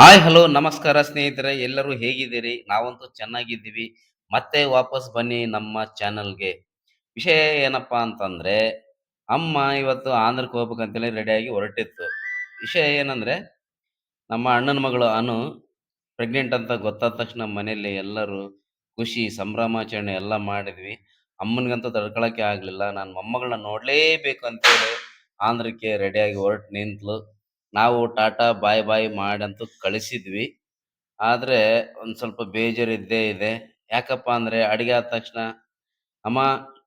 Hi, hello, ನಮಸ್ಕಾರ ಸ್ನೇಹಿತರೆ, ಎಲ್ಲರೂ ಹೇಗಿದ್ದೀರಿ? ನಾವಂತೂ ಚೆನ್ನಾಗಿದ್ದೀವಿ. ಮತ್ತೆ ವಾಪಸ್ ಬನ್ನಿ ನಮ್ಮ ಚಾನಲ್ಗೆ. ವಿಷಯ ಏನಪ್ಪಾ ಅಂತಂದ್ರೆ, ಅಮ್ಮ ಇವತ್ತು ಆಂಧ್ರಕ್ಕೆ ಹೋಗ್ಬೇಕಂತೇಳಿ ರೆಡಿಯಾಗಿ ಹೊರಟಿತ್ತು. ವಿಷಯ ಏನಂದ್ರೆ, ನಮ್ಮ ಅಣ್ಣನ ಮಗಳು ಅನು ಪ್ರೆಗ್ನೆಂಟ್ ಅಂತ ಗೊತ್ತಾದ ತಕ್ಷಣ ಮನೆಯಲ್ಲಿ ಎಲ್ಲರೂ ಖುಷಿ, ಸಂಭ್ರಮಾಚರಣೆ ಎಲ್ಲ ಮಾಡಿದ್ವಿ. ಅಮ್ಮನಿಗಂತೂ ತಡ್ಕೊಳಕ್ಕೆ ಆಗ್ಲಿಲ್ಲ. ನಾನು ಮೊಮ್ಮಗಳನ್ನ ನೋಡ್ಲೇಬೇಕು ಅಂತೇಳಿ ಆಂಧ್ರಕ್ಕೆ ರೆಡಿಯಾಗಿ ಹೊರಟು ನಿಂತ್ಲು. ನಾವು ಟಾಟಾ ಬಾಯ್ ಬಾಯ್ ಮಾಡಂತೂ ಕಳಿಸಿದ್ವಿ. ಆದ್ರೆ ಒಂದು ಸ್ವಲ್ಪ ಬೇಜಾರು ಇದ್ದೇ ಇದೆ. ಯಾಕಪ್ಪ ಅಂದ್ರೆ ಅಡುಗೆ ಆದ ತಕ್ಷಣ, ಅಮ್ಮ,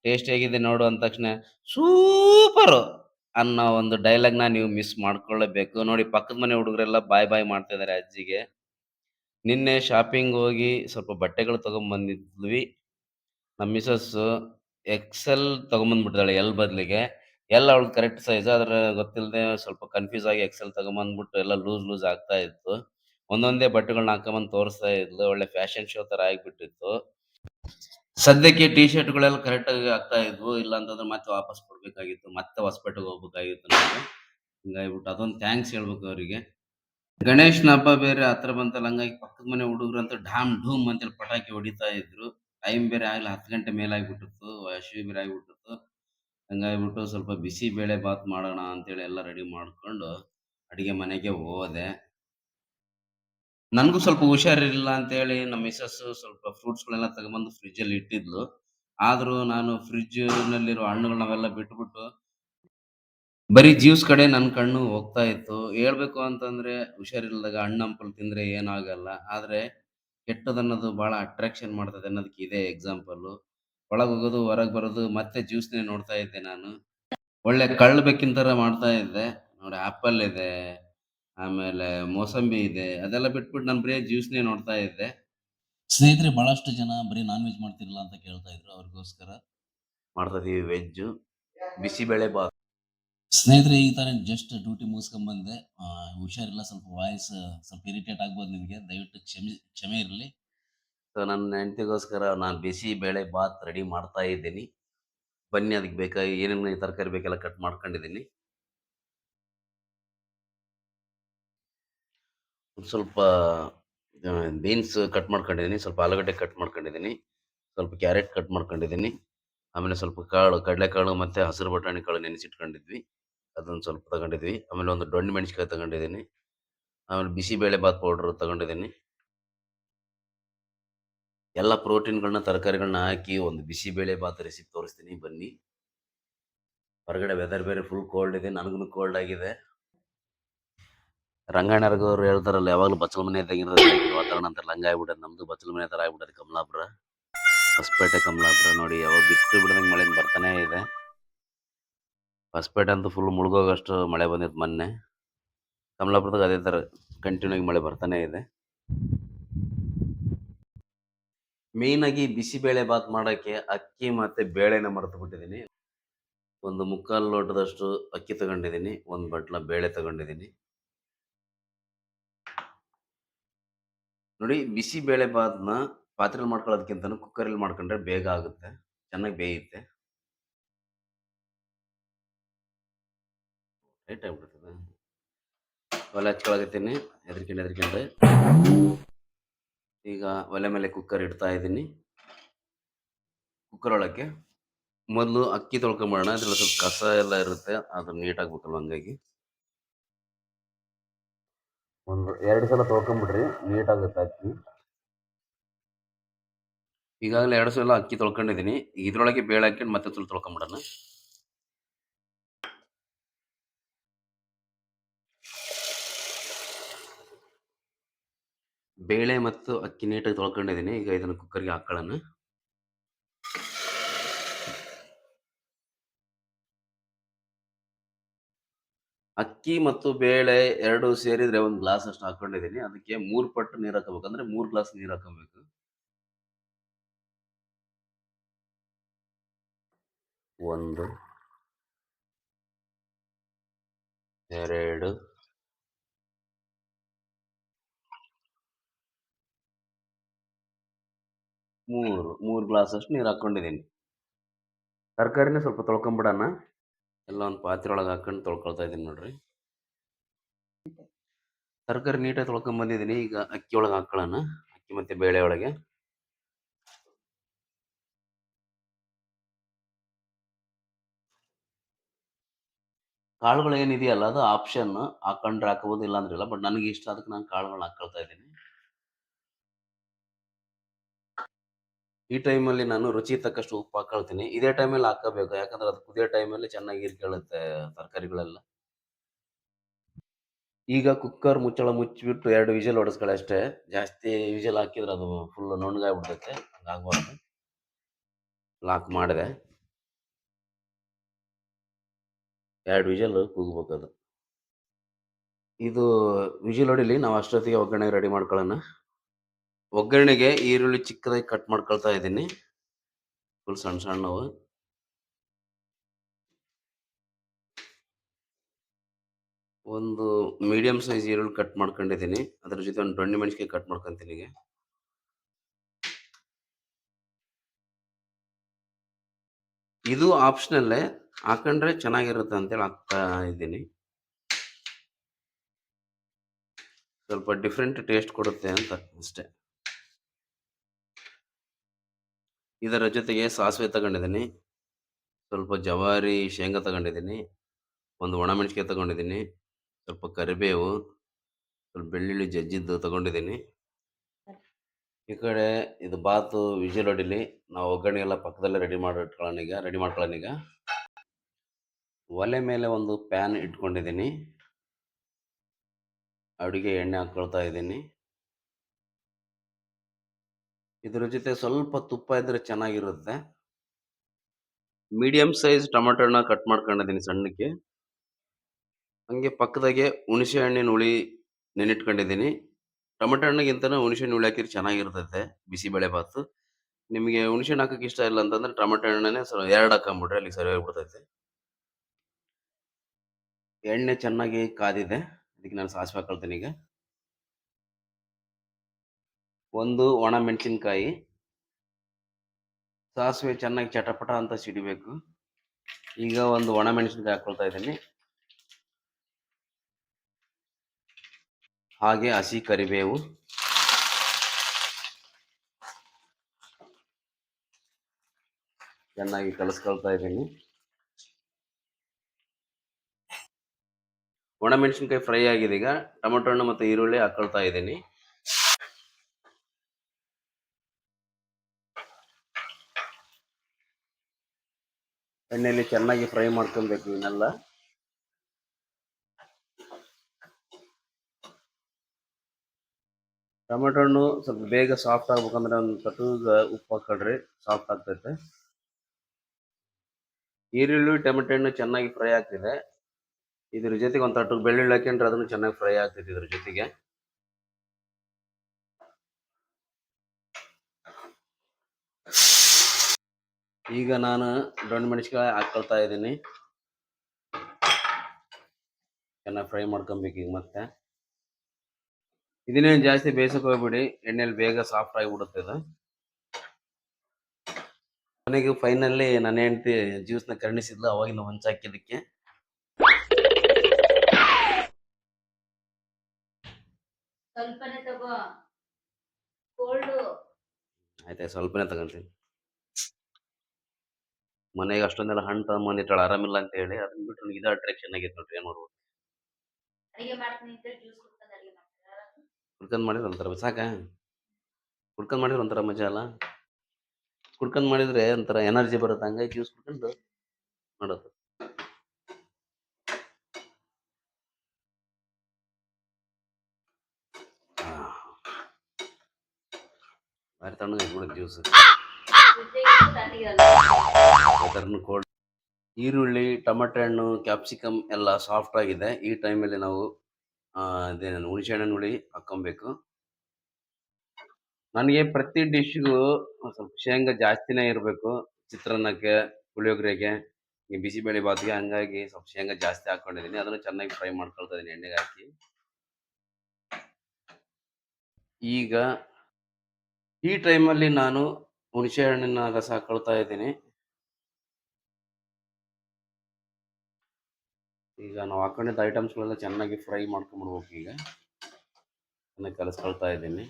ಟೇಸ್ಟ್ ಹೇಗಿದೆ ನೋಡು ಅಂದ ತಕ್ಷಣ, ಸೂಪರ್ ಅನ್ನೋ ಒಂದು ಡೈಲಾಗ್ನ ನೀವು ಮಿಸ್ ಮಾಡ್ಕೊಳ್ಳೇಬೇಕು ನೋಡಿ, ಪಕ್ಕದ ಮನೆ ಹುಡುಗರೆಲ್ಲ ಬಾಯ್ ಬಾಯ್ ಮಾಡ್ತಾ ಇದ್ದಾರೆ ಅಜ್ಜಿಗೆ. ನಿನ್ನೆ ಶಾಪಿಂಗ್ ಹೋಗಿ ಸ್ವಲ್ಪ ಬಟ್ಟೆಗಳು ತೊಗೊಂಬಂದಿದ್ವಿ. ಬಂದಿದ್ವಿ ನಮ್ಮ ಮಿಸಸ್ಸು ಎಕ್ಸೆಲ್ ತೊಗೊಂಬಂದ್ಬಿಟ್ಟಿದ್ದಾಳೆ ಎಲ್ ಬದಲಿಗೆ. ಎಲ್ ಅವಳು ಕರೆಕ್ಟ್ ಸೈಜ್ ಆದ್ರೆ ಗೊತ್ತಿಲ್ಲದೆ ಸ್ವಲ್ಪ ಕನ್ಫ್ಯೂಸ್ ಆಗಿ ಎಕ್ಸೆಲ್ ತಗೊಂಬಂದ್ಬಿಟ್ಟು ಎಲ್ಲ ಲೂಸ್ ಲೂಸ್ ಆಗ್ತಾ ಇತ್ತು. ಒಂದೊಂದೇ ಬಟ್ಟೆಗಳನ್ನ ಹಾಕೊಂಬಂದು ತೋರಿಸ್ತಾ ಇದ್ಲು. ಒಳ್ಳೆ ಫ್ಯಾಷನ್ ಶೋ ತರ ಆಗಿಬಿಟ್ಟಿತ್ತು. ಸದ್ಯಕ್ಕೆ ಟಿ ಶರ್ಟ್ಗಳೆಲ್ಲ ಕರೆಕ್ಟ್ ಆಗಿ ಆಗ್ತಾ ಇದ್ವು. ಇಲ್ಲ ಅಂತಂದ್ರೆ ಮತ್ತೆ ವಾಪಸ್ ಕೊಡ್ಬೇಕಾಗಿತ್ತು. ಮತ್ತೆ ಹೊಸಪೇಟೆಗೆ ಹೋಗ್ಬೇಕಾಗಿತ್ತು ನಾವು ಹಿಂಗಾಗ್ಬಿಟ್ಟು ಅದೊಂದು ಥ್ಯಾಂಕ್ಸ್ ಹೇಳ್ಬೇಕು ಅವರಿಗೆ. ಗಣೇಶನ ಹಬ್ಬ ಬೇರೆ ಹತ್ರ ಬಂತಲ್ಲ, ಹಂಗಾಗಿ ಪಕ್ಕದ ಮನೆ ಹುಡುಗರು ಅಂತ ಢಾಮ್ ಢೂಮ್ ಅಂತೇಳಿ ಪಟಾಕಿ ಹೊಡಿತಾ ಇದ್ರು. ಟೈಮ್ ಬೇರೆ ಆಗ್ಲಿ, ಹತ್ತು ಗಂಟೆ ಮೇಲಾಗ್ಬಿಟ್ಟಿತ್ತು. ಅಶ್ವಿ ಬೇರೆ ಆಗ್ಬಿಟ್ಟಿತ್ತು ಹಂಗಾಗ್ಬಿಟ್ಟು ಸ್ವಲ್ಪ ಬಿಸಿ ಬೇಳೆ ಬಾತ್ ಮಾಡೋಣ ಅಂತೇಳಿ ಎಲ್ಲ ರೆಡಿ ಮಾಡ್ಕೊಂಡು ಅಡಿಗೆ ಮನೆಗೆ ಹೋದೆ. ನನಗೂ ಸ್ವಲ್ಪ ಹುಷಾರಿರಲಿಲ್ಲ ಅಂತೇಳಿ ನಮ್ಮ ಮಿಸಸ್ ಸ್ವಲ್ಪ ಫ್ರೂಟ್ಸ್ಗಳೆಲ್ಲ ತಗೊಂಬಂದು ಫ್ರಿಜ್ ಅಲ್ಲಿ ಇಟ್ಟಿದ್ಲು. ಆದರೂ ನಾನು ಫ್ರಿಜ್ ನಲ್ಲಿರೋ ಹಣ್ಣುಗಳನ್ನೆಲ್ಲ ಬಿಟ್ಬಿಟ್ಟು ಬರೀ ಜ್ಯೂಸ್ ಕಡೆ ನನ್ನ ಕಣ್ಣು ಹೋಗ್ತಾ ಇತ್ತು. ಹೇಳ್ಬೇಕು ಅಂತಂದ್ರೆ ಹುಷಾರಿಲ್ಲದಾಗ ಹಣ್ಣು ಹಂಪಲು ತಿಂದ್ರೆ ಏನಾಗಲ್ಲ. ಆದ್ರೆ ಕೆಟ್ಟದನ್ನೋದು ಬಹಳ ಅಟ್ರಾಕ್ಷನ್ ಮಾಡ್ತದೆ ಅನ್ನೋದಕ್ಕೆ ಇದೇ ಎಕ್ಸಾಂಪಲ್ ಒಳಗೆ ಹೋಗೋದು ಹೊರಗೆ ಬರೋದು ಮತ್ತೆ ಜ್ಯೂಸ್ನೇ ನೋಡ್ತಾ ಇದ್ದೆ ನಾನು. ಒಳ್ಳೆ ಕಳ್ಳ ಬೆಕ್ಕಿನ ತರ ಮಾಡ್ತಾ ಇದ್ದೆ. ನೋಡಿ ಆಪಲ್ ಇದೆ ಆಮೇಲೆ ಮೋಸಂಬಿ ಇದೆ ಅದೆಲ್ಲ ಬಿಟ್ಬಿಟ್ಟು ನಾನು ಬರೀ ಜ್ಯೂಸ್ನೇ ನೋಡ್ತಾ ಇದ್ದೆ. ಸ್ನೇಹಿತರೆ ಬಹಳಷ್ಟು ಜನ ಬರೀ ನಾನ್ ವೆಜ್ ಮಾಡ್ತಿರಲ್ಲ ಅಂತ ಕೇಳ್ತಾ ಇದ್ರು ಅವ್ರಿಗೋಸ್ಕರ. ಮಾಡ್ತಾ ಇದೀವಿ ವೆಜ್ ಬಿಸಿಬೇಳೆ ಬಾತ್. ಸ್ನೇಹಿತರೆ ಈ ತರ ಜಸ್ಟ್ ಡ್ಯೂಟಿ ಮುಗಿಸ್ಕೊಂಡ್ ಬಂದೆ. ಆ, ಹುಷಾರಿಲ್ಲ ಸ್ವಲ್ಪ ವಾಯ್ಸ್ ಸ್ವಲ್ಪ ಇರಿಟೇಟ್ ಆಗ್ಬೋದು ನಿಮಗೆ. ದಯವಿಟ್ಟು ಕ್ಷಮೆ ಕ್ಷಮೆ ಇರಲಿ. ಸೊ, ನನ್ನ ಹೆಂಡತಿಗೋಸ್ಕರ ನಾನು ಬಿಸಿ ಬೇಳೆ ಬಾತ್ ರೆಡಿ ಮಾಡ್ತಾ ಇದ್ದೀನಿ. ಬನ್ನಿ ಅದಕ್ಕೆ ಬೇಕಾಗಿ ಏನೇನು ತರಕಾರಿ ಬೇಕೆಲ್ಲ ಕಟ್ ಮಾಡ್ಕೊಂಡಿದ್ದೀನಿ. ಸ್ವಲ್ಪ ಬೀನ್ಸ್ ಕಟ್ ಮಾಡ್ಕೊಂಡಿದ್ದೀನಿ, ಸ್ವಲ್ಪ ಆಲೂಗಡ್ಡೆ ಕಟ್ ಮಾಡ್ಕೊಂಡಿದ್ದೀನಿ, ಸ್ವಲ್ಪ ಕ್ಯಾರೆಟ್ ಕಟ್ ಮಾಡ್ಕೊಂಡಿದ್ದೀನಿ, ಆಮೇಲೆ ಸ್ವಲ್ಪ ಕಾಳು, ಕಡಲೆಕಾಳು ಮತ್ತು ಹಸಿರು ಬಟಾಣಿ ಕಾಳು ನೆನೆಸಿಟ್ಕೊಂಡಿದ್ವಿ. ಅದನ್ನು ಸ್ವಲ್ಪ ತಗೊಂಡಿದ್ವಿ, ಆಮೇಲೆ ಒಂದು ದೊಣ್ಣೆ ಮೆಣಸಿಕಾಯಿ ತಗೊಂಡಿದ್ದೀನಿ, ಆಮೇಲೆ ಬಿಸಿಬೇಳೆ ಬಾತ್ ಪೌಡ್ರ್ ತಗೊಂಡಿದ್ದೀನಿ. ಎಲ್ಲ ಪ್ರೋಟೀನ್ಗಳನ್ನ ತರಕಾರಿಗಳನ್ನ ಹಾಕಿ ಒಂದು ಬಿಸಿ ಬೇಳೆ ಬಾತ್ ರೆಸಿಪಿ ತೋರಿಸ್ತೀನಿ, ಬನ್ನಿ. ಹೊರಗಡೆ ವೆದರ್ ಬೇರೆ ಫುಲ್ ಕೋಲ್ಡ್ ಇದೆ ನನಗೂ ಕೋಲ್ಡ್ ಆಗಿದೆ. ರಂಗಾಯಣರ್ಗವ್ರು ಹೇಳ್ತಾರಲ್ಲ, ಯಾವಾಗಲೂ ಬಚ್ಚಲ ಮನೆ ಇದ್ದಂಗೆ ವಾತಾವರಣ ಅಂತ ಲಂಗ ಆಗ್ಬಿಟ್ಟದೆ ನಮ್ದು ಬಚ್ಚಲ ಮನೆ ತರ ಆಗ್ಬಿಟ್ಟದೆ ಕಮಲಾಪುರ. ಹೊಸಪೇಟೆ ಕಮಲಾಪುರ ನೋಡಿ, ಯಾವಾಗ ಬಿಟ್ಟು ಬಿಡದಂಗೆ ಮಳೆ ಬರ್ತಾನೆ ಇದೆ. ಹೊಸಪೇಟೆ ಅಂತೂ ಫುಲ್ ಮುಳುಗೋಗಷ್ಟು ಮಳೆ ಬಂದಿತ್ತು ಮೊನ್ನೆ. ಕಮಲಾಪುರದಾಗ ಅದೇ ಥರ ಕಂಟಿನ್ಯೂ ಆಗಿ ಮಳೆ ಬರ್ತಾನೆ ಇದೆ. ಮೇನ್ ಆಗಿ ಬಿಸಿಬೇಳೆ ಬಾತ್ ಮಾಡಕ್ಕೆ ಅಕ್ಕಿ ಮತ್ತೆ ಬೇಳೆನ ಮರೆತು ಬಿಟ್ಟಿದ್ದೀನಿ. ಒಂದು ಮುಕ್ಕಾಲು ಲೋಟದಷ್ಟು ಅಕ್ಕಿ ತಗೊಂಡಿದ್ದೀನಿ. ಒಂದು ಬಟ್ಲ ಬೇಳೆ ತಗೊಂಡಿದ್ದೀನಿ. ನೋಡಿ, ಬಿಸಿ ಬೇಳೆ ಬಾತ್ನ ಪಾತ್ರೆಲಿ ಮಾಡ್ಕೊಳ್ಳೋದಕ್ಕಿಂತ ಕುಕ್ಕರಲ್ಲಿ ಮಾಡ್ಕೊಂಡ್ರೆ ಬೇಗ ಆಗುತ್ತೆ. ಚೆನ್ನಾಗಿ ಬೇಯುತ್ತೆ. ಲೈಟ್ ಆಗ್ಬಿಡ್ತದೆ. ಒಲೆ ಹಚ್ಕೊಳಕತ್ತೀನಿ. ಹೆದರ್ಕೊಂಡು ಹೆದರ್ಕೊಂಡೆ ಈಗ ಒಲೆ ಮೇಲೆ ಕುಕ್ಕರ್ ಇಡ್ತಾ ಇದ್ದೀನಿ. ಕುಕ್ಕರ್ ಒಳಗೆ ಮೊದಲು ಅಕ್ಕಿ ತೊಳ್ಕೊಂಬಿಡೋಣ ಅದ್ರಲ್ಲಿ ಸ್ವಲ್ಪ ಕಸ ಎಲ್ಲ ಇರುತ್ತೆ ಅದು ನೀಟಾಗ್ಬೇಕಲ್ವ ಹಂಗಾಗಿ. ಒಂದು ಎರಡು ಸಲ ತೊಳ್ಕೊಂಬಿಡ್ರಿ ನೀಟಾಗುತ್ತೆ ಅಕ್ಕಿ. ಈಗಾಗಲೇ ಎರಡು ಸಲ ಅಕ್ಕಿ ತೊಳ್ಕೊಂಡಿದ್ದೀನಿ. ಇದ್ರೊಳಗೆ ಬೇಳೆ ಹಾಕೊಂಡು ಮತ್ತೆ ಸ್ವಲ್ಪ ತೊಳ್ಕೊಂಬಿಡೋಣ. ಬೇಳೆ ಮತ್ತು ಅಕ್ಕಿ ನೀಟಾಗಿ ತೊಳ್ಕೊಂಡಿದ್ದೀನಿ ಈಗ ಇದನ್ನು ಕುಕ್ಕರ್ಗೆ ಹಾಕೊಳ್ಳೋಣ. ಅಕ್ಕಿ ಮತ್ತು ಬೇಳೆ ಎರಡು ಸೇರಿದ್ರೆ ಒಂದು ಗ್ಲಾಸ್ ಅಷ್ಟು ಹಾಕೊಂಡಿದ್ದೀನಿ. ಅದಕ್ಕೆ ಮೂರು ಪಟ್ಟು ನೀರು ಹಾಕೋಬೇಕು ಅಂದ್ರೆ ಮೂರು ಗ್ಲಾಸ್ ನೀರು ಹಾಕೋಬೇಕು. ಒಂದು, ಎರಡು ಮೂರು ಮೂರು ಗ್ಲಾಸ್ ಅಷ್ಟು ನೀರು ಹಾಕೊಂಡಿದ್ದೀನಿ ತರಕಾರಿನೇ ಸ್ವಲ್ಪ ತೊಳ್ಕೊಂಬಿಡೋಣ. ಎಲ್ಲ ಒಂದು ಪಾತ್ರೆ ಒಳಗೆ ಹಾಕೊಂಡು ತೊಳ್ಕೊಳ್ತಾ ಇದ್ದೀನಿ ನೋಡ್ರಿ. ತರಕಾರಿ ನೀಟಾಗಿ ತೊಳ್ಕೊಂಬಂದಿದ್ದೀನಿ ಈಗ ಅಕ್ಕಿ ಒಳಗೆ ಹಾಕೊಳ್ಳೋಣ. ಅಕ್ಕಿ ಮತ್ತು ಬೇಳೆ ಒಳಗೆ. ಕಾಳುಗಳು ಏನಿದೆಯಲ್ಲ ಅದು ಆಪ್ಷನ್ ಹಾಕೊಂಡ್ರೆ ಹಾಕೋಬೋದು ಇಲ್ಲ ಅಂದ್ರೆ ಇಲ್ಲ ಬಟ್ ನನಗೆ ಇಷ್ಟ ಅದಕ್ಕೆ ನಾನು ಕಾಳುಗಳನ್ನ ಹಾಕೊಳ್ತಾ ಇದ್ದೀನಿ ಈ ಟೈಮಲ್ಲಿ ನಾನು ರುಚಿ ತಕ್ಕಷ್ಟು ಉಪ್ಪು ಹಾಕೊಳ್ತೀನಿ. ಇದೇ ಟೈಮಲ್ಲಿ ಹಾಕಬೇಕು. ಯಾಕಂದ್ರೆ ಅದು ಕುದಿಯೋ ಟೈಮಲ್ಲಿ ಚೆನ್ನಾಗಿ ಇರ್ಕೊಳ್ಳುತ್ತೆ ತರಕಾರಿಗಳೆಲ್ಲ. ಈಗ ಕುಕ್ಕರ್ ಮುಚ್ಚಳ ಮುಚ್ಚಿಬಿಟ್ಟು ಎರಡು ವಿಜಲ್ ಹೊಡೆಸ್ಕೊಳ್ಳಿ ಅಷ್ಟೇ. ಜಾಸ್ತಿ ವಿಜಲ್ ಹಾಕಿದ್ರೆ ಅದು ಫುಲ್ ನುಣ್ಣಗಾಗ್ಬಿಡ್ತೈತೆ. ಹಂಗಾಗ್ಬಾರ್ದು. ಲಾಕ್ ಮಾಡಿದೆ. ಎರಡು ವಿಜಲ್ ಕೂಗ್ಬೇಕದು ಇದು ವಿಜಿಲ್ ಹೊಡಿಲಿ. ನಾವು ಅಷ್ಟೊತ್ತಿಗೆ ಒಗ್ಗರಣೆ ರೆಡಿ ಮಾಡ್ಕೊಳ್ಳೋಣ. ಒಗ್ಗರಣೆಗೆ ಈರುಳ್ಳಿ ಚಿಕ್ಕದಾಗಿ ಕಟ್ ಮಾಡ್ಕೊಳ್ತಾ ಇದ್ದೀನಿ. ಫುಲ್ ಸಣ್ಣ ಸಣ್ಣವು. ಒಂದು ಮೀಡಿಯಂ ಸೈಜ್ ಈರುಳ್ಳಿ ಕಟ್ ಮಾಡ್ಕೊಂಡಿದ್ದೀನಿ. ಅದ್ರ ಜೊತೆ ಒಂದು ದೊಣ್ಣೆ ಮೆಣಸಿಗೆ ಕಟ್ ಮಾಡ್ಕೊಂತೀನಿ ಈಗ. ಇದು ಆಪ್ಷನಲ್ಲೇ ಹಾಕೊಂಡ್ರೆ ಚೆನ್ನಾಗಿರುತ್ತೆ ಅಂತೇಳಿ ಹಾಕ್ತಾ ಇದ್ದೀನಿ. ಸ್ವಲ್ಪ ಡಿಫ್ರೆಂಟ್ ಟೇಸ್ಟ್ ಕೊಡುತ್ತೆ ಅಂತ ಅಷ್ಟೇ. ಇದರ ಜೊತೆಗೆ ಸಾಸಿವೆ ತಗೊಂಡಿದ್ದೀನಿ. ಸ್ವಲ್ಪ ಜವಾರಿ, ಶೇಂಗಾ ತಗೊಂಡಿದ್ದೀನಿ. ಒಂದು ಒಣಮೆಣಸಿಕಾಯಿ ತಗೊಂಡಿದ್ದೀನಿ. ಸ್ವಲ್ಪ ಕರಿಬೇವು, ಸ್ವಲ್ಪ ಬೆಳ್ಳುಳ್ಳಿ ಜಜ್ಜಿದ್ದು ತಗೊಂಡಿದ್ದೀನಿ. ಈ ಕಡೆ ಇದು ಬಾತು ವಿಜಿಲ್ ಹೊಡಿಲಿ. ನಾವು ಒಗ್ಗರಣೆ ಎಲ್ಲ ಪಕ್ಕದಲ್ಲೇ ರೆಡಿ ಮಾಡಿ ಇಟ್ಕೊಳ್ಳೋಣ ಈಗ, ರೆಡಿ ಮಾಡ್ಕೊಳ್ಳೋಣ ಈಗ. ಒಲೆ ಮೇಲೆ ಒಂದು ಪ್ಯಾನ್ ಇಟ್ಕೊಂಡಿದ್ದೀನಿ. ಅಡುಗೆ ಎಣ್ಣೆ ಹಾಕ್ಕೊಳ್ತಾ ಇದ್ದೀನಿ. ಇದ್ರ ಜೊತೆ ಸ್ವಲ್ಪ ತುಪ್ಪ ಇದ್ರೆ ಚೆನ್ನಾಗಿರುತ್ತೆ. ಮೀಡಿಯಂ ಸೈಜ್ ಟೊಮೆಟೊನ ಕಟ್ ಮಾಡ್ಕೊಂಡಿದ್ದೀನಿ ಸಣ್ಣಕ್ಕೆ. ಹಂಗೆ ಪಕ್ಕದಾಗೆ ಹುಣಸೆ ಹಣ್ಣಿನ ಹುಳಿ ನೆನಿಟ್ಕೊಂಡಿದ್ದೀನಿ ಟೊಮೆಟೊ ಹಣ್ಣಿಗಿಂತನೂ ಹುಣಸೆ ಹಣ್ಣು ಹುಳಿ ಹಾಕಿದ್ರೆ ಚೆನ್ನಾಗಿರ್ತೈತೆ ಬಿಸಿಬೇಳೆ ಬಾತು. ನಿಮಗೆ ಹುಣಸೆ ಹಣ್ಣು ಹಾಕಕ್ಕೆ ಇಷ್ಟ ಇಲ್ಲ ಅಂತಂದ್ರೆ ಟೊಮೆಟೊ ಹಣ್ಣನ್ನೇ ಸ್ವಲ್ಪ ಎರಡು ಹಾಕೊಂಬಿಟ್ರೆ ಅಲ್ಲಿ ಸರಿ ಹೋಗ್ಬಿಡ್ತೈತೆ. ಎಣ್ಣೆ ಚೆನ್ನಾಗಿ ಕಾದಿದೆ. ಅದಕ್ಕೆ ನಾನು ಸಾಸಿವೆ ಹಾಕೊಳ್ತೀನಿ ಈಗ. ಒಂದು ಒಣ ಮೆಣಸಿನ್ಕಾಯಿ. ಸಾಸಿವೆ ಚೆನ್ನಾಗಿ ಚಟಪಟ ಅಂತ ಸಿಡಿಬೇಕು. ಈಗ ಒಂದು ಒಣ ಮೆಣಸಿನ್ಕಾಯಿ ಹಾಕೊಳ್ತಾ ಇದ್ದೀನಿ. ಹಾಗೆ ಹಸಿ ಕರಿಬೇವು. ಚೆನ್ನಾಗಿ ಕಲಸ್ಕೊಳ್ತಾ ಇದ್ದೀನಿ. ಒಣ ಮೆಣಸಿನ್ಕಾಯಿ ಫ್ರೈ ಆಗಿದೆ. ಈಗ ಟೊಮೆಟೊ ಹಣ್ಣು ಮತ್ತು ಈರುಳ್ಳಿ ಹಾಕೊಳ್ತಾ ಇದ್ದೀನಿ. ಎಣ್ಣೆಯಲ್ಲಿ ಚೆನ್ನಾಗಿ ಫ್ರೈ ಮಾಡ್ಕೊಬೇಕು ಇವನ್ನೆಲ್ಲ ಟೊಮೆಟೊ ಹಣ್ಣು ಸ್ವಲ್ಪ ಬೇಗ ಸಾಫ್ಟ್ ಆಗ್ಬೇಕಂದ್ರೆ ಒಂದು ಕಟುಗ ಉಪ್ಪು ಹಾಕೊಳ್ರಿ ಸಾಫ್ಟ್ ಆಗ್ತೈತೆ. ಈರುಳ್ಳಿ, ಟೊಮೆಟೊ ಹಣ್ಣು ಚೆನ್ನಾಗಿ ಫ್ರೈ ಆಗ್ತಿದೆ. ಇದ್ರ ಜೊತೆಗೆ ಒಂದು ತಟ್ಟು ಬೆಳ್ಳುಳ್ಳಿ ಹಾಕೊಂಡ್ರೆ ಅದನ್ನು ಚೆನ್ನಾಗಿ ಫ್ರೈ ಆಗ್ತೈತೆ ಇದ್ರ ಜೊತೆಗೆ. ಈಗ ನಾನು ದೊಣ್ಣೆ ಮೆಣಸಿನ್ಕಾಯಿ ಹಾಕೊಳ್ತಾ ಇದ್ದೀನಿ. ಚೆನ್ನಾಗಿ ಫ್ರೈ ಮಾಡ್ಕೊಬೇಕು ಈಗ ಮತ್ತೆ. ಇದನ್ನೇನು ಜಾಸ್ತಿ ಬೇಯಿಸಕ್ಕೆ ಹೋಗ್ಬಿಡಿ ಎಣ್ಣೆಯಲ್ಲಿ ಬೇಗ ಸಾಫ್ಟ್ ಆಗಿಬಿಡುತ್ತೆ ಇದು. ಕೊನೆಗೆ ಫೈನಲ್ಲಿ ನನ್ನ ಹೆಂಡತಿ ಜ್ಯೂಸ್ನ ಕರ್ಣಿಸಿದ್ಲು ಅವಾಗಿನ ಹೊಂಚಾಕಿದ್ದಕ್ಕೆ ಸ್ವಲ್ಪನೇ ತಗೋ. ಕೋಲ್ಡ್ ಆಯ್ತಾ ಸ್ವಲ್ಪನೇ ತಗೊಂತೀನಿ ಮನೆಗೆ ಅಷ್ಟೊಂದೆಲ್ಲ ಹಣ್ಣು ತಗೊಂಬಂದಿಟ್ಟಾಳ ಆರಾಮಿಲ್ಲ ಅಂತ ಹೇಳಿ ಅದನ್ನ ಬಿಟ್ಟು ಇದು ಅಟ್ರಾಕ್ಷನ್ ಆಗೈತೆ ನೋಡ್ರಿ ಏನು ಮಾಡ್ತಾರೆ? ಕುಡ್ಕೊಂಡ್ ಮಾಡಿದ್ರೆ ಒಂಥರ ಸಾಕ? ಕುಡ್ಕಂದ್ ಮಾಡಿದ್ರೆ ಒಂಥರ ಮಜಾ ಅಲ್ಲ? ಕುಡ್ಕಂದ್ ಮಾಡಿದ್ರೆ ಒಂಥರ ಎನರ್ಜಿ ಬರುತ್ತೆ ಹಂಗಾಗಿ ಜ್ಯೂಸ್ ಕುಡ್ಕೊಂಡು ಮಾಡೋದು. ಭಾರಿ ತಣ್ಣಗೆ ಜ್ಯೂಸ್ ಅದನ್ನು ಈರುಳ್ಳಿ, ಟೊಮೆಟೊ ಹಣ್ಣು ಕ್ಯಾಪ್ಸಿಕಮ್ ಎಲ್ಲ ಸಾಫ್ಟ್ ಆಗಿದೆ. ಈ ಟೈಮಲ್ಲಿ ನಾವು ಅದೇನು ಹುಣಸೆ ಹಣ್ಣಿನ ಹುಳಿ ಹಾಕ್ಕೊಬೇಕು. ನನಗೆ ಪ್ರತಿ ಡಿಶ್ಗೂ ಸ್ವಲ್ಪ ಶೇಂಗಾ ಜಾಸ್ತಿನೇ ಇರಬೇಕು. ಚಿತ್ರಾನ್ನಕ್ಕೆ, ಪುಳಿಯೋಗರೆಗೆ, ಈ ಬಿಸಿಬೇಳೆ ಬಾತ್ಗೆ ಹಂಗಾಗಿ ಸ್ವಲ್ಪ ಶೇಂಗಾ ಜಾಸ್ತಿ ಹಾಕೊಂಡಿದ್ದೀನಿ ಅದನ್ನು ಚೆನ್ನಾಗಿ ಫ್ರೈ ಮಾಡ್ಕೊಳ್ತಾ ಇದ್ದೀನಿ ಎಣ್ಣೆಗೆ ಹಾಕಿ. ಈಗ ಈ ಟೈಮಲ್ಲಿ ನಾನು ಹುಣಸೆ ಹಣ್ಣಿನ ರಸ ಕಳ್ತಾ ಇದ್ದೀನಿ. ಈಗ ನಾವು ಹಾಕೊಂಡಿದ್ದ ಐಟಮ್ಸ್ಗಳೆಲ್ಲ ಚೆನ್ನಾಗಿ ಫ್ರೈ ಮಾಡ್ಕೊಂಡ್ಬಿಡ್ಬೇಕು ಈಗ. ಚೆನ್ನಾಗಿ ಕಲಿಸ್ಕೊಳ್ತಾ ಇದ್ದೀನಿ.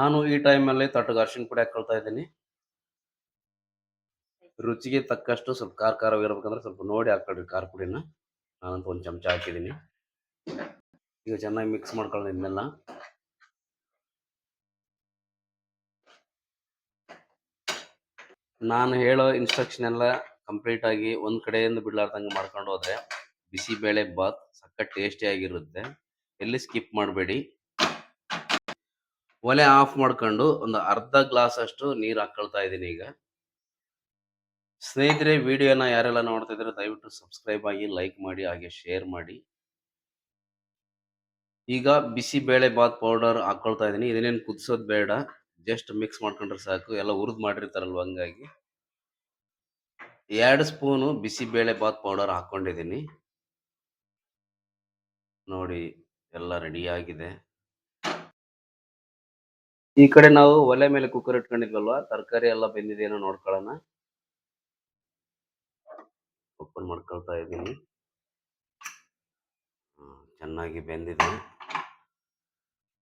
ನಾನು ಈ ಟೈಮಲ್ಲಿ ತಟ್ಟಗೆ ಅರ್ಶಿನ ಪುಡಿ ಹಾಕೊಳ್ತಾ ಇದ್ದೀನಿ. ರುಚಿಗೆ ತಕ್ಕಷ್ಟು ಸ್ವಲ್ಪ ಖಾರ ಖಾರವಾಗಿರ್ಬೇಕಂದ್ರೆ ಸ್ವಲ್ಪ ನೋಡಿ ಹಾಕೊಳ್ರಿ ಖಾರ ಪುಡಿನ. ನಾನಂತೂ ಒಂದು ಚಮಚ ಹಾಕಿದ್ದೀನಿ. ಈಗ ಚೆನ್ನಾಗಿ ಮಿಕ್ಸ್ ಮಾಡ್ಕೊಳ್ಳಿ ಇದನ್ನೆಲ್ಲ ನಾನು ಹೇಳೋ ಇನ್ಸ್ಟ್ರಕ್ಷನ್ ಎಲ್ಲ ಕಂಪ್ಲೀಟ್ ಆಗಿ ಒಂದ್ ಕಡೆಯಿಂದ ಬಿಡ್ಲಾರ್ದಂಗೆ ಮಾಡ್ಕೊಂಡು ಹೋದ್ರೆ ಬಿಸಿಬೇಳೆ ಬಾತ್ ಸಕ್ಕ ಟೇಸ್ಟಿ ಆಗಿರುತ್ತೆ. ಎಲ್ಲಿ ಸ್ಕಿಪ್ ಮಾಡಬೇಡಿ. ಒಲೆ ಆಫ್ ಮಾಡ್ಕೊಂಡು ಒಂದು ಅರ್ಧ ಗ್ಲಾಸ್ ಅಷ್ಟು ನೀರು ಹಾಕೊಳ್ತಾ ಇದ್ದೀನಿ ಈಗ. ಸ್ನೇಹಿತರೆ ವಿಡಿಯೋನ ಯಾರೆಲ್ಲ ನೋಡ್ತಾ ಇದ್ರೆ ದಯವಿಟ್ಟು ಸಬ್ಸ್ಕ್ರೈಬ್ ಆಗಿ ಲೈಕ್ ಮಾಡಿ, ಹಾಗೆ ಶೇರ್ ಮಾಡಿ. ಈಗ ಬಿಸಿ ಬೇಳೆ ಬಾತ್ ಪೌಡರ್ ಹಾಕೊಳ್ತಾ ಇದ್ದೀನಿ. ಇದನ್ನೇನು ಕುದಿಸೋದು ಬೇಡ. ಜಸ್ಟ್ ಮಿಕ್ಸ್ ಮಾಡ್ಕೊಂಡ್ರೆ ಸಾಕು. ಎಲ್ಲ ಹುರಿದು ಮಾಡಿರ್ತಾರಲ್ವ ಹಂಗಾಗಿ. ಎರಡು ಸ್ಪೂನು ಬಿಸಿ ಬೇಳೆ ಬಾತ್ ಪೌಡರ್ ಹಾಕ್ಕೊಂಡಿದ್ದೀನಿ. ನೋಡಿ, ಎಲ್ಲ ರೆಡಿ ಆಗಿದೆ. ಈ ಕಡೆ ನಾವು ಒಲೆ ಮೇಲೆ ಕುಕ್ಕರ್ ಇಟ್ಕೊಂಡಿದ್ವಲ್ವ, ತರಕಾರಿ ಎಲ್ಲ ಬೆಂದಿದೆಯೇನೋ ನೋಡ್ಕೊಳ್ಳೋಣ. ಓಪನ್ ಮಾಡ್ಕೊಳ್ತಾ ಇದ್ದೀನಿ. ಚೆನ್ನಾಗಿ ಬೆಂದಿದೆ.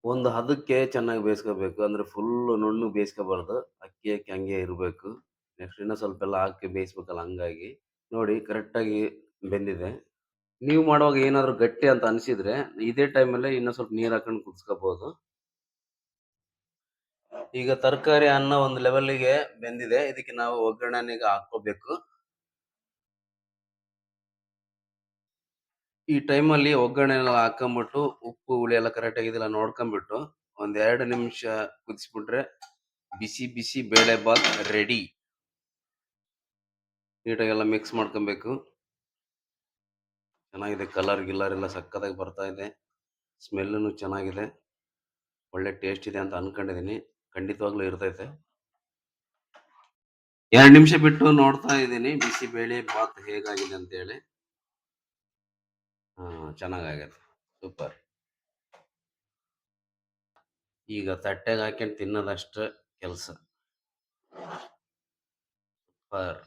ಒಂದು ಹದಕ್ಕೆ ಚೆನ್ನಾಗಿ ಬೇಯಿಸ್ಕೋಬೇಕು. ಅಂದ್ರೆ ಫುಲ್ ನುಣ್ಣು ಬೇಯಿಸ್ಕೋಬಾರ್ದು. ಅಕ್ಕಿ ಅಕ್ಕಿ ಹಂಗೆ ಇರಬೇಕು. ನೆಕ್ಸ್ಟ್ ಇನ್ನೂ ಸ್ವಲ್ಪ ಎಲ್ಲ ಹಾಕಿ ಬೇಯಿಸ್ಬೇಕಲ್ಲ ಹಂಗಾಗಿ. ನೋಡಿ, ಕರೆಕ್ಟಾಗಿ ಬೆಂದಿದೆ. ನೀವು ಮಾಡುವಾಗ ಏನಾದರೂ ಗಟ್ಟಿ ಅಂತ ಅನಿಸಿದ್ರೆ ಇದೇ ಟೈಮಲ್ಲೇ ಇನ್ನೂ ಸ್ವಲ್ಪ ನೀರು ಹಾಕೊಂಡು ಕುದಿಸ್ಕೋಬೋದು. ಈಗ ತರಕಾರಿ ಅನ್ನ ಒಂದು ಲೆವೆಲ್ಗೆ ಬೆಂದಿದೆ. ಇದಕ್ಕೆ ನಾವು ಒಗ್ಗರಣೆಗೆ ಹಾಕೋಬೇಕು ಈ ಟೈಮ್ ಅಲ್ಲಿ ಒಗ್ಗರಣೆ ಎಲ್ಲ ಹಾಕೊಂಡ್ಬಿಟ್ಟು ಉಪ್ಪು, ಹುಳಿ ಎಲ್ಲ ಕರೆಕ್ಟ್ ಆಗಿದೆಲ್ಲ ನೋಡ್ಕೊಂಡ್ಬಿಟ್ಟು ಒಂದ್ ಎರಡು ನಿಮಿಷ ಕುದಿಸ್ಬಿಟ್ರೆ ಬಿಸಿ ಬಿಸಿ ಬೇಳೆ ಬಾತ್ ರೆಡಿ ನೀಟಾಗೆಲ್ಲ ಮಿಕ್ಸ್ ಮಾಡ್ಕೊಬೇಕು. ಚೆನ್ನಾಗಿದೆ ಕಲರ್ ಗಿಲ್ಲರ್ ಎಲ್ಲ ಸಕ್ಕತ್ತಾಗಿ ಬರ್ತಾ ಇದೆ. ಸ್ಮೆಲ್ಲೂ ಚೆನ್ನಾಗಿದೆ. ಒಳ್ಳೆ ಟೇಸ್ಟ್ ಇದೆ ಅಂತ ಅನ್ಕೊಂಡಿದ್ದೀನಿ ಖಂಡಿತವಾಗ್ಲೂ ಇರ್ತೈತೆ. ಎರಡು ನಿಮಿಷ ಬಿಟ್ಟು ನೋಡ್ತಾ ಇದ್ದೀನಿ ಬಿಸಿ ಬೇಳೆ ಬಾತ್ ಹೇಗಾಗಿದೆ ಅಂತೇಳಿ. ಹಾ ಚೆನ್ನಾಗಾಗೈತೆ ಸೂಪರ್. ಈಗ ತಟ್ಟೆಗೆ ಹಾಕೊಂಡು ತಿನ್ನೋದಷ್ಟು ಕೆಲಸ. ಸೂಪರ್.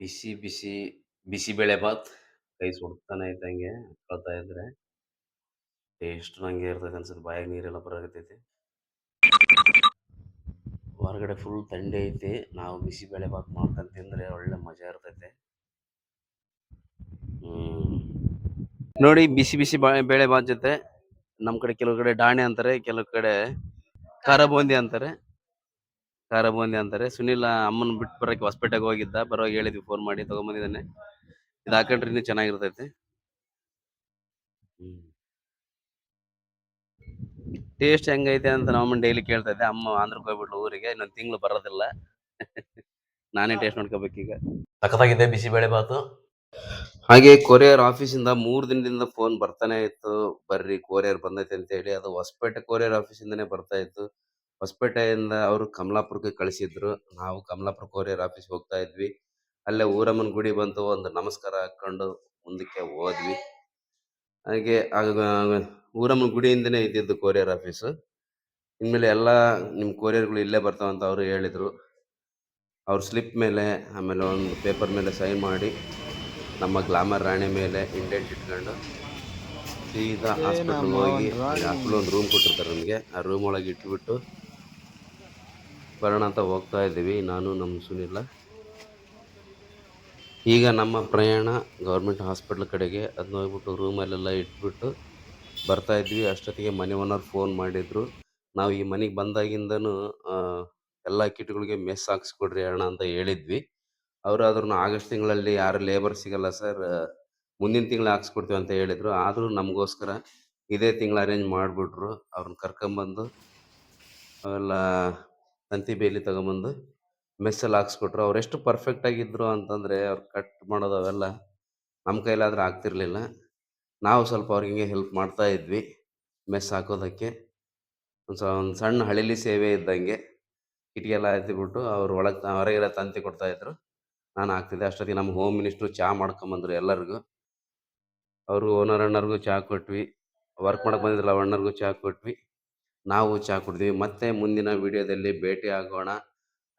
ಬಿಸಿ ಬಿಸಿ ಬಿಸಿಬೇಳೆ ಬಾತ್. ಕೈ ಸುಡ್ತಾನೆ ಇದ್ದಂಗೆ ಕಳ್ತಾ ಇದ್ರೆ. ಟೇಸ್ಟ್ ನಂಗೆ ಇರ್ತದೆ ಅನ್ಸುತ್ತೆ. ಬಾಯಾಗ ನೀರೆಲ್ಲ ಬರಾಕತ್ತೈತಿ. ಹೊರಗಡೆ ಫುಲ್ ಥಂಡಿ ಐತಿ. ನಾವು ಬಿಸಿ ಬೇಳೆ ಬಾತ್ ಮಾಡ್ಕೊಂಡು ತಿಂದ್ರೆ ಒಳ್ಳೆ ಮಜಾ ಇರ್ತೈತೆ. ನೋಡಿ ಬಿಸಿ ಬಿಸಿ ಬೇಳೆ ಬಾತ್ ಜೊತೆ ನಮ್ಮ ಕಡೆ ಕೆಲವು ಕಡೆ ಡಾಣೆ ಅಂತಾರೆ, ಕೆಲವು ಕಡೆ ಖಾರ ಬೂಂದಿ ಅಂತಾರೆ. ಖಾರ ಬೂಂದಿ ಅಂತಾರೆ. ಸುನಿಲ್ ಅಮ್ಮನ ಬಿಟ್ಟು ಬರೋಕೆ ಹೊಸಪೇಟೆಗೆ ಹೋಗಿದ್ದ. ಬರೋವಾಗ ಹೇಳಿದ್ವಿ ಫೋನ್ ಮಾಡಿ ತಗೊಂಬಂದಿದ್ದಾನೆ. ಇದು ಹಾಕೊಂಡ್ರೆ ಇನ್ನೂ ಚೆನ್ನಾಗಿರ್ತೈತೆ. ಟೇಸ್ಟ್ ಹೆಂಗೈತೆ ಅಂತ ನಾವು ಡೈಲಿ ಕೇಳ್ತಾ ಇದ್ದೆ. ಅಮ್ಮ ಆಂಧ್ರಕ್ಕೆ ಹೋಗ್ಬಿಟ್ಲು ಊರಿಗೆ ಇನ್ನೊಂದು ತಿಂಗಳು ಬರೋದಿಲ್ಲ. ನಾನೇ ಟೇಸ್ಟ್ ನೋಡ್ಕೋಬೇಕೀಗ ಸಖತ್ತಾಗಿದೆ ಬಿಸಿಬೇಳೆ ಬಾತು. ಹಾಗೆ ಕೊರಿಯರ್ ಆಫೀಸಿಂದ ಮೂರು ದಿನದಿಂದ ಫೋನ್ ಬರ್ತಾನೆ ಇತ್ತು. ಬರ್ರಿ ಕೊರಿಯರ್ ಬಂದೈತೆ ಅಂತ ಹೇಳಿ. ಅದು ಹೊಸಪೇಟೆ ಕೊರಿಯರ್ ಆಫೀಸಿಂದನೇ ಬರ್ತಾ ಇತ್ತು. ಹೊಸಪೇಟೆಯಿಂದ ಅವರು ಕಮಲಾಪುರಕ್ಕೆ ಕಳಿಸಿದ್ರು. ನಾವು ಕಮಲಾಪುರ ಕೊರಿಯರ್ ಆಫೀಸ್ ಹೋಗ್ತಾ ಇದ್ವಿ. ಅಲ್ಲೇ ಊರಮ್ಮನ ಗುಡಿ ಬಂತು. ಒಂದು ನಮಸ್ಕಾರ ಹಾಕೊಂಡು ಮುಂದಕ್ಕೆ ಹೋದ್ವಿ. ಹಾಗೆ ಆಗ ಊರಮ್ಮನ ಗುಡಿಯಿಂದನೇ ಇದ್ದಿದ್ದು ಕೊರಿಯರ್ ಆಫೀಸು ಇನ್ಮೇಲೆ ಎಲ್ಲ ನಿಮ್ಮ ಕೊರಿಯರ್ಗಳು ಇಲ್ಲೇ ಬರ್ತಾವಂತ ಅವರು ಹೇಳಿದರು. ಅವ್ರ ಸ್ಲಿಪ್ ಮೇಲೆ ಆಮೇಲೆ ಒಂದು ಪೇಪರ್ ಮೇಲೆ ಸೈನ್ ಮಾಡಿ ನಮ್ಮ ಗ್ಲಾಮರ್ ರಾಣಿ ಮೇಲೆ ಇಂಡೆಂಟ್ ಇಟ್ಕೊಂಡು ಸೀದಾ ಹಾಸ್ಪಿಟ್ಲ್ಗೆ ಹೋಗಿ ಹಾಸ್ಪಿಟ್ಲ್ ಒಂದು ರೂಮ್ ಕೊಟ್ಟಿರ್ತಾರೆ ನಮಗೆ. ಆ ರೂಮ್ ಒಳಗೆ ಇಟ್ಬಿಟ್ಟು ಬರೋಣ ಅಂತ ಹೋಗ್ತಾ ಇದ್ದೀವಿ. ನಾನು ನಮ್ಮ ಸುನಿಲ್ಲ ಈಗ ನಮ್ಮ ಪ್ರಯಾಣ ಗೌರ್ಮೆಂಟ್ ಹಾಸ್ಪಿಟ್ಲ್ ಕಡೆಗೆ ಅದನ್ನ ಹೋಗ್ಬಿಟ್ಟು ರೂಮಲ್ಲೆಲ್ಲ ಇಟ್ಬಿಟ್ಟು ಬರ್ತಾ ಇದ್ವಿ. ಅಷ್ಟೊತ್ತಿಗೆ ಮನೆ ಓನರ್ ಫೋನ್ ಮಾಡಿದ್ರು. ನಾವು ಈ ಮನೆಗೆ ಬಂದಾಗಿಂದನು ಎಲ್ಲ ಕಿಟ್ಗಳಿಗೆ ಮೆಸ್ ಹಾಕ್ಸ್ಕೊಡ್ರಿ ಅಣ್ಣ ಅಂತ ಹೇಳಿದ್ವಿ. ಅವರು ಆದ್ರೂ ಆಗಸ್ಟ್ ತಿಂಗಳಲ್ಲಿ ಯಾರು ಲೇಬರ್ ಸಿಗಲ್ಲ ಸರ್, ಮುಂದಿನ ತಿಂಗಳು ಹಾಕ್ಸ್ಕೊಡ್ತೀವಿ ಅಂತ ಹೇಳಿದ್ರು. ಆದರೂ ನಮಗೋಸ್ಕರ ಇದೇ ತಿಂಗಳು ಅರೇಂಜ್ ಮಾಡಿಬಿಟ್ರು. ಅವ್ರನ್ನ ಕರ್ಕೊಂಬಂದು, ಅವೆಲ್ಲ ತಂತಿ ಬೇಲಿ ತಗೊಂಬಂದು ಮೆಸ್ಸಲ್ಲಿ ಹಾಕ್ಸ್ಕೊಟ್ರು. ಅವ್ರು ಎಷ್ಟು ಪರ್ಫೆಕ್ಟ್ ಆಗಿದ್ರು ಅಂತಂದರೆ ಅವ್ರು ಕಟ್ ಮಾಡೋದು ಅವೆಲ್ಲ ನಮ್ಮ ಕೈಲಾದ್ರೆ ಆಗ್ತಿರ್ಲಿಲ್ಲ. ನಾವು ಸ್ವಲ್ಪ ಅವ್ರಿಗೆ ಹೆಲ್ಪ್ ಮಾಡ್ತಾ ಇದ್ವಿ ಮೆಸ್ ಹಾಕೋದಕ್ಕೆ. ಒಂದು ಸ, ಒಂದು ಸಣ್ಣ ಹಳಿಲಿ ಸೇವೆ ಇದ್ದಂಗೆ ಕಿಟಕಿ ಎಲ್ಲ ಎತ್ತಿಬಿಟ್ಟು ಅವ್ರು ಒಳಗೆ ಹೊರಗೆಲ್ಲ ತಂತಿ ಕೊಡ್ತಾಯಿದ್ರು ನಾನು ಹಾಕ್ತಿದ್ದೆ, ಅಷ್ಟೊತ್ತಿಗೆ ನಮ್ಮ ಹೋಮ್ ಮಿನಿಸ್ಟ್ರು ಚಹಾ ಮಾಡ್ಕೊಂಬಂದ್ರು ಎಲ್ಲರಿಗೂ. ಅವರು ಓನರ್ ಅಣ್ಣರಿಗೂ ಚಹಾ ಕೊಟ್ವಿ ವರ್ಕ್ ಮಾಡಕ್ಕೆ ಬಂದಿದ್ರಲ್ಲ ಅಣ್ಣರಿಗೂ ಚಹಾ ಕೊಟ್ವಿ. ನಾವು ಚಹಾ ಕುಡಿದ್ವಿ. ಮತ್ತೆ ಮುಂದಿನ ವಿಡಿಯೋದಲ್ಲಿ ಭೇಟಿ ಆಗೋಣ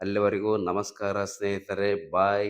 ಅಲ್ಲಿವರೆಗೂ ನಮಸ್ಕಾರ ಸ್ನೇಹಿತರೆ ಬಾಯ್